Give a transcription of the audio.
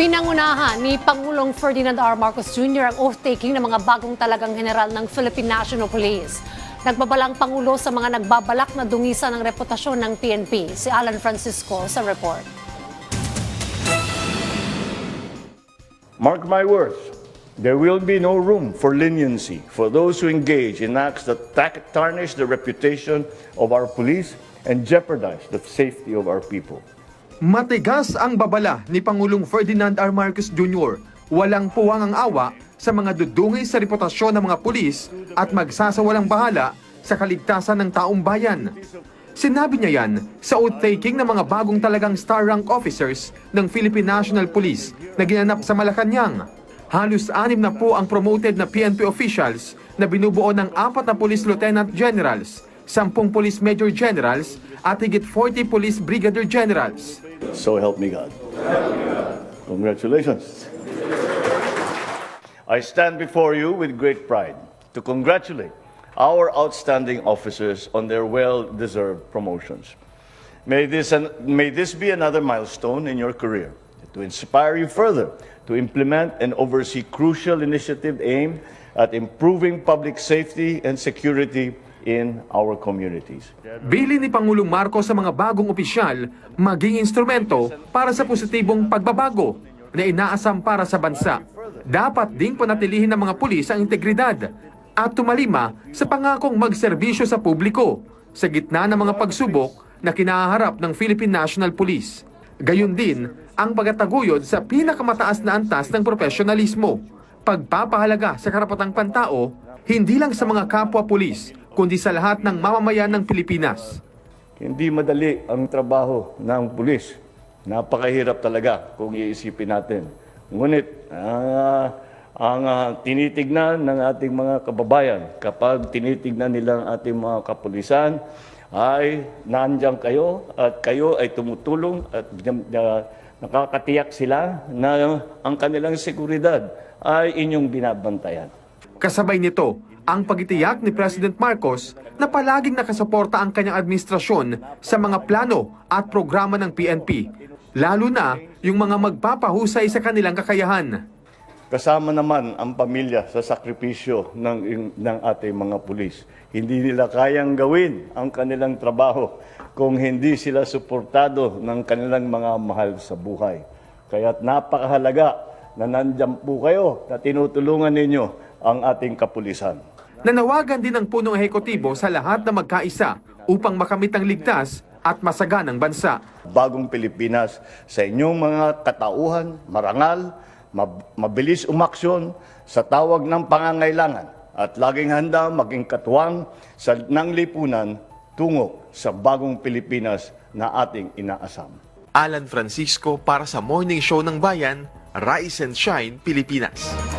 Pinangunahan ni Pangulong Ferdinand R. Marcos Jr. ang oath-taking ng mga bagong talagang general ng Philippine National Police. Nagbabalang Pangulo sa mga nagbabalak na dungisan ng reputasyon ng PNP. Si Alan Francisco sa report. Mark my words, there will be no room for leniency for those who engage in acts that ta- tarnish the reputation of our police and jeopardize the safety of our people. Matigas ang babala ni Pangulong Ferdinand R. Marcos Jr. Walang puwang ang awa sa mga dudungay sa reputasyon ng mga pulis at magsasawalang bahala sa kaligtasan ng taong bayan. Sinabi niya yan sa oath-taking ng mga bagong talagang star rank officers ng Philippine National Police na ginanap sa Malacanang. Halos anim na po ang promoted na PNP officials na binubuo ng apat na police lieutenant generals, sampung police major generals at higit 40 police brigadier generals. So help me God. Congratulations. I stand before you with great pride to congratulate our outstanding officers on their well-deserved promotions. May this, an, may this be another milestone in your career to inspire you further to implement and oversee crucial initiative aimed at improving public safety and security in our communities. Bili ni Pangulong Marcos sa mga bagong opisyal maging instrumento para sa positibong pagbabago na inaasam para sa bansa. Dapat ding panatilihin ng mga pulis ang integridad at tumalima sa pangakong magserbisyo sa publiko sa gitna ng mga pagsubok na kinaharap ng Philippine National Police. Gayon din ang pagtataguyod sa pinakamataas na antas ng profesionalismo, pagpapahalaga sa karapatang pantao hindi lang sa mga kapwa pulis kundi sa lahat ng mamamayan ng Pilipinas. Hindi madali ang trabaho ng pulis. Napakahirap talaga kung iisipin natin. Ngunit, ah, ang ah, tinitignan ng ating mga kababayan, kapag tinitignan nila ang ating mga kapulisan, ay nandiyan kayo at kayo ay tumutulong at ah, nakakatiyak sila na ang kanilang seguridad ay inyong binabantayan. Kasabay nito, ang pagitiyak ni President Marcos na palaging nakasuporta ang kanyang administrasyon sa mga plano at programa ng PNP, lalo na yung mga magpapahusay sa kanilang kakayahan. Kasama naman ang pamilya sa sakripisyo ng, ng ating mga pulis. Hindi nila kayang gawin ang kanilang trabaho kung hindi sila suportado ng kanilang mga mahal sa buhay. Kaya't napakahalaga na nandyan po kayo na tinutulungan ninyo ang ating kapulisan. Nanawagan din ng punong ehekutibo sa lahat na magkaisa upang makamit ang ligtas at masaganang bansa. Bagong Pilipinas sa inyong mga katauhan, marangal, mab- mabilis umaksyon sa tawag ng pangangailangan at laging handa maging katuwang sa ng lipunan tungo sa bagong Pilipinas na ating inaasam. Alan Francisco para sa Morning Show ng Bayan, Rise and Shine, Pilipinas.